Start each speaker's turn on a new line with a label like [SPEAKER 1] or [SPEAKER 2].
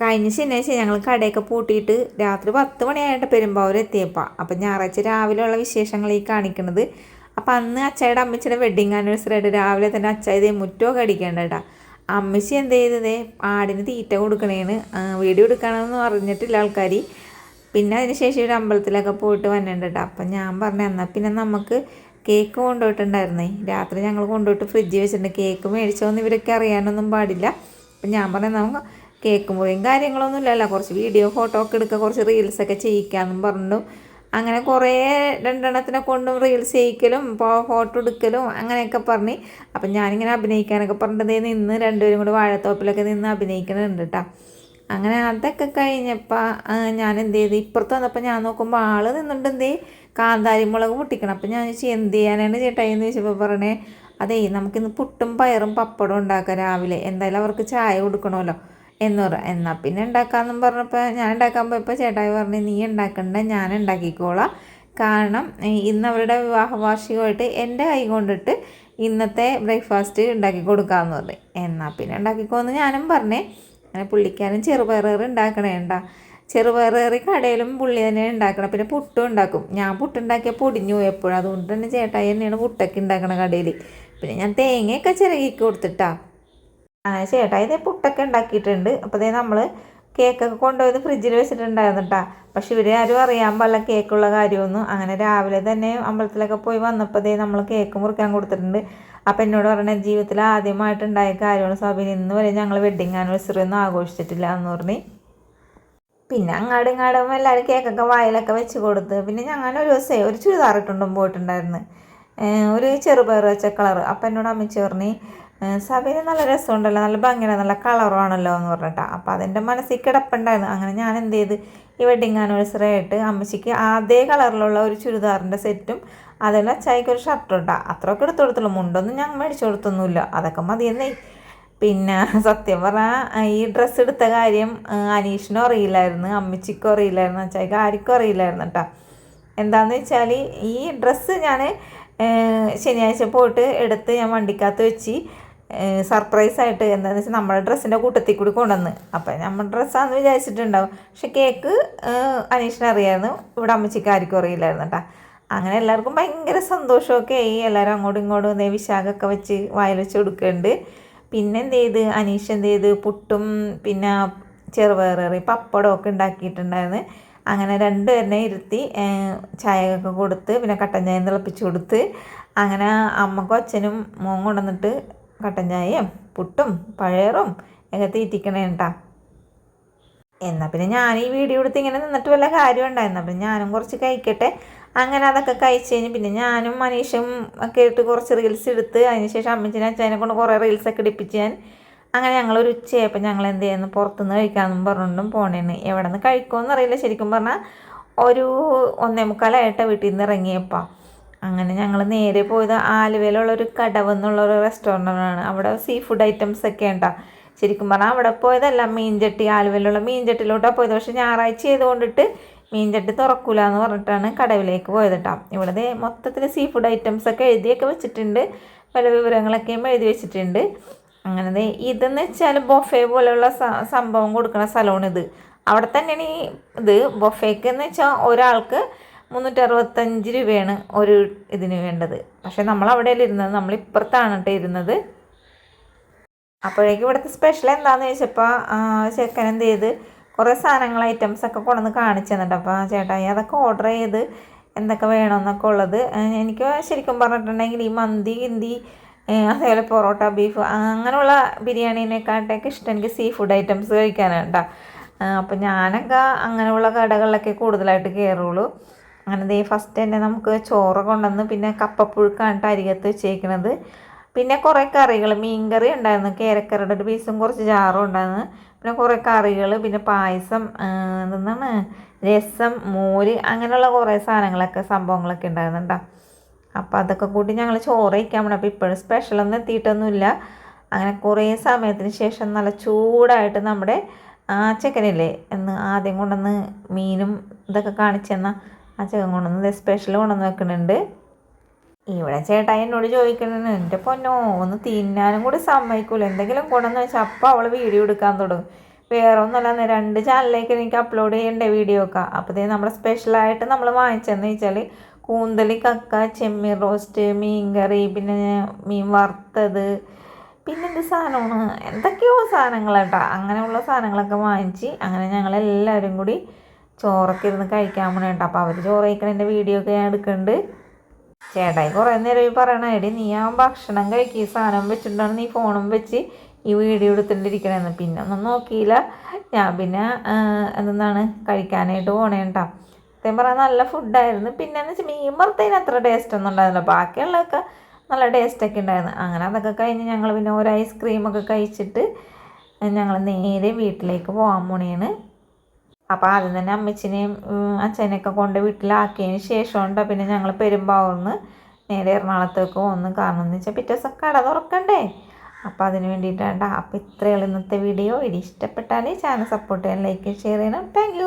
[SPEAKER 1] കഴിഞ്ഞ ശനിയാഴ്ച ഞങ്ങൾ കടയൊക്കെ പൂട്ടിയിട്ട് രാത്രി പത്ത് മണിയായിട്ട് പെരുമ്പാവൂർ എത്തിയപ്പോൾ അപ്പം ഞായറാഴ്ച രാവിലെയുള്ള വിശേഷങ്ങൾ ഈ കാണിക്കുന്നത് അപ്പം അന്ന് അച്ചായുടെ അമ്മച്ചിയുടെ വെഡിങ് ആനിവേഴ്സറി ആയിട്ട് രാവിലെ തന്നെ അച്ചായ ഇതേ മുറ്റമൊക്കെ അടിക്കേണ്ട കേട്ടാ അമ്മച്ചി എന്ത് ചെയ്തത് ആടിന് തീറ്റ കൊടുക്കണേന്ന് വീഡിയോ എടുക്കണമെന്ന് പറഞ്ഞിട്ടില്ല ആൾക്കാർ പിന്നെ അതിന് ശേഷം ഒരു അമ്പലത്തിലൊക്കെ പോയിട്ട് വന്നിട്ടുണ്ട് കേട്ടോ അപ്പം ഞാൻ പറഞ്ഞു എന്നാൽ പിന്നെ നമുക്ക് കേക്ക് കൊണ്ടുപോയിട്ടുണ്ടായിരുന്നേ. രാത്രി ഞങ്ങൾ കൊണ്ടുപോയിട്ട് ഫ്രിഡ്ജിൽ വെച്ചിട്ടുണ്ട്. കേക്ക് മേടിച്ചോന്ന് ഇവരൊക്കെ അറിയാനൊന്നും പാടില്ല. അപ്പം ഞാൻ പറഞ്ഞു നമുക്ക് കേക്ക് മുറിയും കാര്യങ്ങളൊന്നും ഇല്ലല്ലോ കുറച്ച് വീഡിയോ ഫോട്ടോ ഒക്കെ എടുക്കുക കുറച്ച് റീൽസൊക്കെ ചെയ്യിക്കാമെന്നും പറഞ്ഞു അങ്ങനെ കുറേ രണ്ടെണ്ണത്തിനെ കൊണ്ടും റീൽസ് ചെയ്യിക്കലും ഫോട്ടോ എടുക്കലും അങ്ങനെയൊക്കെ പറഞ്ഞ്. അപ്പം ഞാനിങ്ങനെ അഭിനയിക്കാനൊക്കെ പറഞ്ഞിട്ട് നിന്ന് രണ്ടുപേരും കൂടി വാഴത്തോപ്പിലൊക്കെ നിന്ന് അഭിനയിക്കുന്നുണ്ട് കേട്ടോ അങ്ങനെ അതൊക്കെ കഴിഞ്ഞപ്പോൾ ഞാൻ എന്ത് ചെയ്ത്? ഇപ്പുറത്ത് വന്നപ്പോൾ ഞാൻ നോക്കുമ്പോൾ ആൾ നിന്നിട്ട് എന്ത് കാന്താരി മുളക് പൊട്ടിക്കണം. അപ്പം ഞാൻ ചോദിച്ചു എന്ത് ചെയ്യാനാണ് ചേട്ടായി എന്ന് ചോദിച്ചപ്പോൾ പറഞ്ഞേ അതേ നമുക്കിന്ന് പുട്ടും പയറും പപ്പടം ഉണ്ടാക്കാം രാവിലെ. എന്തായാലും അവർക്ക് ചായ കൊടുക്കണമല്ലോ. എന്ന് പറ എന്നാൽ പിന്നെ ഉണ്ടാക്കാമെന്നും പറഞ്ഞപ്പോൾ ഞാൻ ഉണ്ടാക്കാൻ പോയപ്പോൾ ചേട്ടായി പറഞ്ഞു നീ ഉണ്ടാക്കണ്ട ഞാൻ ഉണ്ടാക്കിക്കോളാം കാരണം ഇന്ന് അവരുടെ വിവാഹ വാർഷികമായിട്ട് എന്റെ കൈ കൊണ്ടിട്ട് ഇന്നത്തെ ബ്രേക്ക്ഫാസ്റ്റ് ഉണ്ടാക്കി കൊടുക്കാമെന്ന് പറഞ്ഞു. എന്നാൽ പിന്നെ ഉണ്ടാക്കിക്കോന്ന് ഞാനും പറഞ്ഞേ. അങ്ങനെ പുള്ളിക്കാരൻ ചെറുപയറേറി ഉണ്ടാക്കണേണ്ട ചെറുപയറേറി കടയിലും പുള്ളി തന്നെ ഉണ്ടാക്കണം പിന്നെ പുട്ടും ഉണ്ടാക്കും ഞാൻ പുട്ടുണ്ടാക്കിയ പൊടിഞ്ഞു എപ്പോഴും അതുകൊണ്ട് തന്നെ ചേട്ടായി തന്നെയാണ് പുട്ടൊക്കെ ഉണ്ടാക്കണ കടയിൽ പിന്നെ ഞാൻ തേങ്ങയൊക്കെ ചിരകി കൊടുത്തിട്ടാ. അങ്ങനെ ചേട്ടാ ഇതേ പുട്ടൊക്കെ ഉണ്ടാക്കിയിട്ടുണ്ട്. അപ്പോൾ ഇതേ നമ്മൾ കേക്കൊക്കെ കൊണ്ടുപോയത് ഫ്രിഡ്ജിൽ വെച്ചിട്ടുണ്ടായിരുന്നു പക്ഷെ ഇവർ ആരും അറിയാൻ പാടില്ല കേക്കുള്ള കാര്യമൊന്നും. അങ്ങനെ രാവിലെ തന്നെ അമ്പലത്തിലൊക്കെ പോയി വന്നപ്പോൾ ദേ നമ്മൾ കേക്ക് മുറിക്കാൻ കൊടുത്തിട്ടുണ്ട്. അപ്പം എന്നോട് പറഞ്ഞ ജീവിതത്തിൽ ആദ്യമായിട്ടുണ്ടായ കാര്യമാണ് സ്വാഭിനി ഇന്ന് വരെ ഞങ്ങൾ വെഡിങ് ആനിവേഴ്സറി ഒന്നും ആഘോഷിച്ചിട്ടില്ല എന്ന് പറഞ്ഞ്. പിന്നെ അങ്ങാടും ഇങ്ങാടും എല്ലാവരും കേക്കൊക്കെ വായിലൊക്കെ വെച്ച് കൊടുത്ത്. പിന്നെ ഞങ്ങൾ ഒരു ദിവസമേ ഒരു ചുരിദാർ ഇട്ടുണ്ടും പോയിട്ടുണ്ടായിരുന്നു. ഒരു ചെറുപയർ വെച്ച കളർ അപ്പം എന്നോട് അമ്മച്ചി പറഞ്ഞ് സഭയിൽ നല്ല രസമുണ്ടല്ലോ നല്ല ഭംഗിയാണ് നല്ല കളറുമാണല്ലോ എന്ന് പറഞ്ഞിട്ടാണ് അപ്പം അതെന്റെ മനസ്സിൽ കിടപ്പുണ്ടായിരുന്നു. അങ്ങനെ ഞാൻ എന്ത് ചെയ്ത് ഈ വെഡിങ് ആനിവേഴ്സറി ആയിട്ട് അമ്മച്ചിക്ക് അതേ കളറിലുള്ള ഒരു ചുരിദാറിന്റെ സെറ്റും അതിൽ അച്ചായിക്ക് ഒരു ഷർട്ടും ഉണ്ടാ അത്രയൊക്കെ എടുത്തു കൊടുത്തുള്ളൂ മുണ്ടൊന്നും ഞാൻ മേടിച്ചു കൊടുത്തൊന്നുമില്ല. അതൊക്കെ മതിയെന്നേ. പിന്നെ സത്യം പറഞ്ഞാൽ ഈ ഡ്രസ്സ് എടുത്ത കാര്യം അനീഷിനും അറിയില്ലായിരുന്നു അമ്മച്ചിക്കും അറിയില്ലായിരുന്നു അച്ചായിക്ക് ആർക്കും അറിയില്ലായിരുന്നു കേട്ടോ. എന്താന്ന് വെച്ചാൽ ഈ ഡ്രസ്സ് ഞാൻ ശനിയാഴ്ച പോയിട്ട് എടുത്ത് ഞാൻ വണ്ടിക്കകത്ത് വെച്ച് സർപ്രൈസ് ആയിട്ട് എന്താണെന്ന് വെച്ചാൽ നമ്മുടെ ഡ്രസ്സിന്റെ കൂട്ടത്തിൽ കൂടി കൊണ്ടുവന്ന്. അപ്പം നമ്മുടെ ഡ്രസ്സാന്ന് വിചാരിച്ചിട്ടുണ്ടാവും. പക്ഷെ കേക്ക് അനീഷിന് അറിയായിരുന്നു. ഇവിടെ അമ്മച്ചിക്ക് ആർക്കും അറിയില്ലായിരുന്നു കേട്ടോ അങ്ങനെ എല്ലാവർക്കും ഭയങ്കര സന്തോഷമൊക്കെ ആയി. എല്ലാവരും അങ്ങോട്ടും ഇങ്ങോട്ടും വന്നേ വിശാഖമൊക്കെ വെച്ച് വായിൽ വെച്ച് കൊടുക്കുന്നുണ്ട് പിന്നെ എന്ത് ചെയ്ത്? അനീഷ് എന്ത് ചെയ്ത്? പുട്ടും പിന്നെ ചെറുപയറേറി പപ്പടമൊക്കെ ഉണ്ടാക്കിയിട്ടുണ്ടായിരുന്നു. അങ്ങനെ രണ്ടുപേരെ ഇരുത്തി ചായയൊക്കെ കൊടുത്ത് പിന്നെ കട്ടൻ ചായ തിളപ്പിച്ച് കൊടുത്ത് അങ്ങനെ അമ്മക്കും അച്ഛനും മോൻ കൊണ്ടുവന്നിട്ട് കട്ടൻ ചായയും പുട്ടും പഴയറും ഒക്കെ തീറ്റിക്കണേ കേട്ടാ എന്നാൽ പിന്നെ ഞാൻ ഈ വീഡിയോ എടുത്ത് ഇങ്ങനെ നിന്നിട്ട് വല്ല കാര്യം ഉണ്ടായിരുന്നു അപ്പം ഞാനും കുറച്ച് കഴിക്കട്ടെ. അങ്ങനെ അതൊക്കെ കഴിച്ച് കഴിഞ്ഞ് പിന്നെ ഞാനും മനീഷും ഒക്കെ ഇട്ട് കുറച്ച് റീൽസ് എടുത്ത് അതിനുശേഷം അമ്മച്ചിനെ അച്ഛനെ കൊണ്ട് കുറേ റീൽസൊക്കെ എടുപ്പിച്ച് ഞാൻ അങ്ങനെ ഞങ്ങളൊരു ഉച്ചയായപ്പോൾ ഞങ്ങൾ എന്ത് ചെയ്യുന്നു? പുറത്തുനിന്ന് കഴിക്കാമെന്നും പറഞ്ഞിട്ടും പോണേന്ന്. എവിടെ നിന്ന് കഴിക്കുമെന്ന് അറിയില്ല. ശരിക്കും പറഞ്ഞാൽ ഒരു ഒന്നേ മുക്കാലായിട്ട് വീട്ടിൽ നിന്ന് ഇറങ്ങിയപ്പോൾ അങ്ങനെ ഞങ്ങൾ നേരെ പോയത് ആലുവയിലുള്ള ഒരു കടവ് എന്നുള്ള ഒരു അവിടെ സീ ഫുഡ് ഐറ്റംസ് ഒക്കെ ഉണ്ടാ. ശരിക്കും പറഞ്ഞാൽ അവിടെ പോയതല്ല മീൻചട്ടി ആലുവയിലുള്ള മീൻചട്ടിലോട്ടാണ് പോയത്. പക്ഷേ ഞായറാഴ്ച ചെയ്തുകൊണ്ടിട്ട് മീൻചട്ടി തുറക്കൂല എന്ന് പറഞ്ഞിട്ടാണ് കടവിലേക്ക് പോയത് കേട്ടോ ഇവിടെ മൊത്തത്തിൽ സീ ഫുഡ് ഐറ്റംസ് ഒക്കെ എഴുതിയൊക്കെ വെച്ചിട്ടുണ്ട്. പല വിവരങ്ങളൊക്കെയും എഴുതി വെച്ചിട്ടുണ്ട്. അങ്ങനെ ഇതെന്ന് വെച്ചാൽ ബൊഫെ പോലെയുള്ള സംഭവം കൊടുക്കുന്ന സ്ഥലമാണ് ഇത്. അവിടെ തന്നെയാണ് ഈ ഇത്. ബൊഫേക്ക് എന്ന് വെച്ചാൽ ഒരാൾക്ക് മുന്നൂറ്ററുപത്തഞ്ച് രൂപയാണ് ഒരു ഇതിന് വേണ്ടത്. പക്ഷെ നമ്മൾ അവിടെയല്ല ഇരുന്നത്. നമ്മൾ ഇപ്പുറത്താണ് കേട്ടോ ഇരുന്നത്. അപ്പോഴേക്കും ഇവിടുത്തെ സ്പെഷ്യൽ എന്താണെന്ന് ചോദിച്ചപ്പോൾ ചെക്കൻ എന്ത് ചെയ്ത് കുറേ സാധനങ്ങൾ ഐറ്റംസ് ഒക്കെ കൊണ്ടുവന്ന് കാണിച്ചു തന്നിട്ട് അപ്പോൾ ചേട്ടായി അതൊക്കെ ഓർഡർ ചെയ്ത് എന്തൊക്കെ വേണമെന്നൊക്കെ ഉള്ളത്. എനിക്ക് ശരിക്കും പറഞ്ഞിട്ടുണ്ടെങ്കിൽ ഈ മന്തി ഹിന്ദി അതേപോലെ പൊറോട്ട ബീഫ് അങ്ങനെയുള്ള ബിരിയാണീനെക്കാട്ടൊക്കെ ഇഷ്ടം എനിക്ക് സീ ഫുഡ് ഐറ്റംസ് കഴിക്കാനാണ് കേട്ടോ. അപ്പോൾ ഞാനൊക്കെ അങ്ങനെയുള്ള കടകളിലൊക്കെ കൂടുതലായിട്ട് കയറുള്ളൂ. അങ്ങനെ ദേ ഫസ്റ്റ് തന്നെ നമുക്ക് ചോറ് കൊണ്ടുവന്ന് പിന്നെ കപ്പപ്പുഴുക്കാണ് അരികത്ത് വെച്ചേക്കണത്. പിന്നെ കുറേ കറികൾ മീൻകറി ഉണ്ടായിരുന്നു കേരക്കറിയുടെ ഒരു പീസും കുറച്ച് ചാറും ഉണ്ടായിരുന്നു. പിന്നെ കുറേ കറികൾ പിന്നെ പായസം എന്താണ് രസം മോര് അങ്ങനെയുള്ള കുറേ സാധനങ്ങളൊക്കെ സംഭവങ്ങളൊക്കെ ഉണ്ടായിരുന്നുണ്ടോ അപ്പോൾ അതൊക്കെ കൂട്ടി ഞങ്ങൾ ചോറ് കഴിക്കാൻ പോകണം അപ്പോൾ ഇപ്പോഴും സ്പെഷ്യലൊന്നും എത്തിയിട്ടൊന്നുമില്ല. അങ്ങനെ കുറേ സമയത്തിന് ശേഷം നല്ല ചൂടായിട്ട് നമ്മുടെ ആ ചെക്കനില്ലേ എന്ന് ആദ്യം കൊണ്ടുവന്ന് മീനും ഇതൊക്കെ കാണിച്ചു തന്ന ആ ചെക്കൻ കൊണ്ടുവന്ന് സ്പെഷ്യൽ കൊണ്ടുവന്ന് വെക്കുന്നുണ്ട്. ഇവിടെ ചേട്ടായി എന്നോട് ചോദിക്കണേ എന്റെ പൊന്നോ ഒന്ന് തിന്നാനും കൂടി സമ്മതിക്കൂല. എന്തെങ്കിലും കൊണ്ടുവന്ന് വെച്ചാൽ അപ്പം അവൾ വീഡിയോ എടുക്കാൻ തുടങ്ങും. വേറെ ഒന്നുമല്ല രണ്ട് ചാനലിലേക്ക് എനിക്ക് അപ്ലോഡ് ചെയ്യേണ്ട വീഡിയോ ഒക്കെ? അപ്പോൾ ഇതേ നമ്മുടെ സ്പെഷ്യലായിട്ട് നമ്മൾ വാങ്ങിച്ചതെന്ന് വെച്ചാൽ കൂന്തൽ കക്ക ചെമ്മീൻ റോസ്റ്റ് മീൻ കറി പിന്നെ മീൻ വറുത്തത് പിന്നെ എന്ത് സാധനമാണ്? എന്തൊക്കെയോ സാധനങ്ങളാട്ടോ. അങ്ങനെയുള്ള സാധനങ്ങളൊക്കെ വാങ്ങിച്ച് അങ്ങനെ ഞങ്ങളെല്ലാവരും കൂടി ചോറൊക്കെ ഇരുന്ന് കഴിക്കാൻ പോണേ കേട്ടോ അപ്പോൾ അവർ ചോറ് കഴിക്കണതിന്റെ വീഡിയോ ഒക്കെ ഞാൻ എടുക്കുന്നുണ്ട് ചേട്ടായി കുറേ നേരം ഈ പറയണ എടി നീ ആ ഭക്ഷണം കഴിക്കുക ഈ സാധനം വെച്ചിട്ടാണ് നീ ഫോണും വെച്ച് ഈ വീഡിയോ എടുത്തിട്ടിരിക്കണേന്ന്. പിന്നെ ഒന്നും നോക്കിയില്ല. ഞാൻ പിന്നെ എന്താണ് കഴിക്കാനായിട്ട് പോണേ കേട്ടോ സത്യം പറയാൻ നല്ല ഫുഡായിരുന്നു പിന്നെ എന്ന് വെച്ചാൽ മീൻ വറുത്തതിന് അത്ര ടേസ്റ്റ് ഒന്നും ഉണ്ടായിരുന്നില്ല. ബാക്കിയുള്ളതൊക്കെ നല്ല ടേസ്റ്റൊക്കെ ഉണ്ടായിരുന്നു. അങ്ങനെ അതൊക്കെ കഴിഞ്ഞ് ഞങ്ങൾ പിന്നെ ഒരു ഐസ്ക്രീമൊക്കെ കഴിച്ചിട്ട് ഞങ്ങൾ നേരെ വീട്ടിലേക്ക് പോകാൻ പോണേണ്. അപ്പോൾ ആദ്യം തന്നെ അമ്മച്ചിനെയും അച്ഛനെയൊക്കെ കൊണ്ട് വീട്ടിലാക്കിയതിന് ശേഷം ഉണ്ടോ? പിന്നെ ഞങ്ങൾ പെരുമ്പാവൂർന്ന് നേരെ എറണാകുളത്തേക്ക് പോകുന്നു കാരണം എന്ന് വെച്ചാൽ പിറ്റേ ദിവസം കട തുറക്കണ്ടേ? അപ്പോൾ അതിന് വേണ്ടിയിട്ടാണ് അപ്പോൾ ഇത്രയുള്ള ഇന്നത്തെ വീഡിയോ ഇത് ഇഷ്ടപ്പെട്ടാൽ ചാനൽ സപ്പോർട്ട് ചെയ്യാൻ ലൈക്ക് ഷെയർ ചെയ്യണം താങ്ക്